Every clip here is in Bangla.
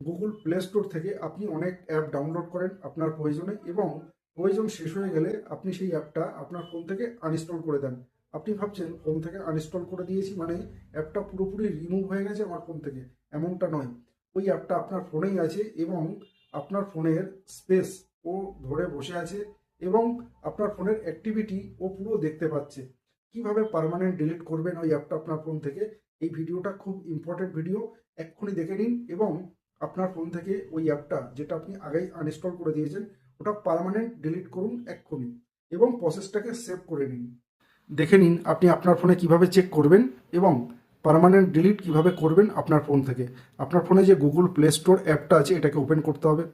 গুগল প্লে স্টোর থেকে আপনি অনেক অ্যাপ ডাউনলোড করেন আপনার প্রয়োজনে এবং প্রয়োজন শেষ হয়ে গেলে আপনি সেই অ্যাপটা আপনার ফোন থেকে আনইনস্টল করে দেন। আপনি ভাবছেন ফোন থেকে আনইনস্টল করে দিয়েছি মানে অ্যাপটা পুরোপুরি রিমুভ হয়ে গেছে আমার ফোন থেকে। এমনটা নয়। ওই অ্যাপটা আপনার ফোনেই আছে এবং আপনার ফোনের স্পেস ও ধরে বসে আছে এবং আপনার ফোনের অ্যাক্টিভিটি ও পুরো দেখতে পাচ্ছে। কীভাবে পার্মানেন্ট ডিলিট করবেন ওই অ্যাপটা আপনার ফোন থেকে? এই ভিডিওটা খুব ইম্পর্টেন্ট ভিডিও এক্ষুনি দেখে নিন এবং আপনার ফোন থেকে ওই অ্যাপটা যেটা আপনি আগেই আনইনস্টল করে দিয়েছেন, ওটা পারমানেন্ট ডিলিট করুন এক্ষুনি এবং প্রসেসটাকে সেভ করে নিন। দেখে নিন আপনি আপনার ফোনে কীভাবে চেক করবেন এবং পার্মানেন্ট ডিলিট কীভাবে করবেন আপনার ফোন থেকে। আপনার ফোনে যে গুগল প্লে স্টোর অ্যাপটা আছে, এটাকে ওপেন করতে হবে।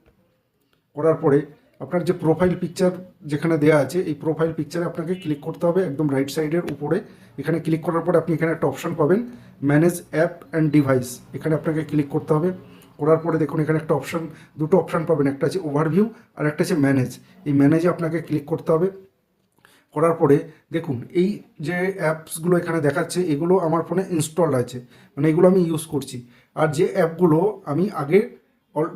করার পরে আপনার যে প্রোফাইল পিকচার যেখানে দেওয়া আছে, এই প্রোফাইল পিকচারে আপনাকে ক্লিক করতে হবে একদম রাইট সাইডের উপরে। এখানে ক্লিক করার পরে আপনি এখানে একটা অপশন পাবেন ম্যানেজ অ্যাপ অ্যান্ড ডিভাইস এখানে আপনাকে ক্লিক করতে হবে। করার পরে দেখুন, এখানে একটা অপশান দুটো অপশান পাবেন। একটা আছে ওভারভিউ আর একটা আছে ম্যানেজ এই ম্যানেজে আপনাকে ক্লিক করতে হবে। করার পরে দেখুন, এই যে অ্যাপসগুলো এখানে দেখাচ্ছে, এগুলো আমার ফোনে ইনস্টলড আছে। মানে এগুলো আমি ইউজ করছি। আর যে অ্যাপগুলো আমি আগে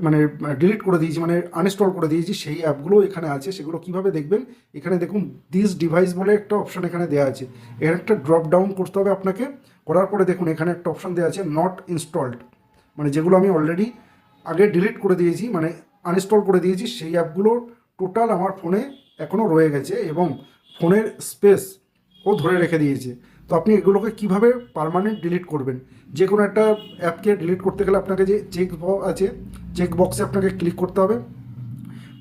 মানে ডিলিট করে দিয়েছি মানে আনইনস্টল করে দিয়েছি, সেই অ্যাপগুলো এখানে আছে। সেগুলো কীভাবে দেখবেন? এখানে দেখুন দিস ডিভাইস বলে একটা অপশান এখানে দেওয়া আছে। এখানে একটা ড্রপ ডাউন করতে হবে আপনাকে। করার পরে দেখুন, এখানে একটা অপশান দেওয়া আছে নট ইনস্টলড মানে যেগুলো আমি অলরেডি আগে ডিলিট করে দিয়েছি মানে আনইনস্টল করে দিয়েছি, সেই অ্যাপগুলো টোটাল আমার ফোনে এখনও রয়ে গেছে এবং ফোনের স্পেস ও ধরে রেখে দিয়েছে। তো আপনি এগুলোকে কীভাবে পারমানেন্ট ডিলিট করবেন? যে কোনো একটা অ্যাপকে ডিলিট করতে গেলে আপনাকে যে চেক আছে চেক বক্সে আপনাকে ক্লিক করতে হবে।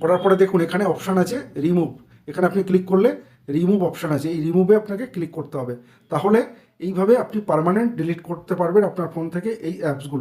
করার পরে দেখুন, এখানে অপশান আছে রিমুভ এখানে আপনি ক্লিক করলে রিমুভ অপশান আছে। এই রিমুভে আপনাকে ক্লিক করতে হবে। তাহলে এইভাবে আপনি পারমানেন্ট ডিলিট করতে পারবেন আপনার ফোন থেকে এই অ্যাপসগুলো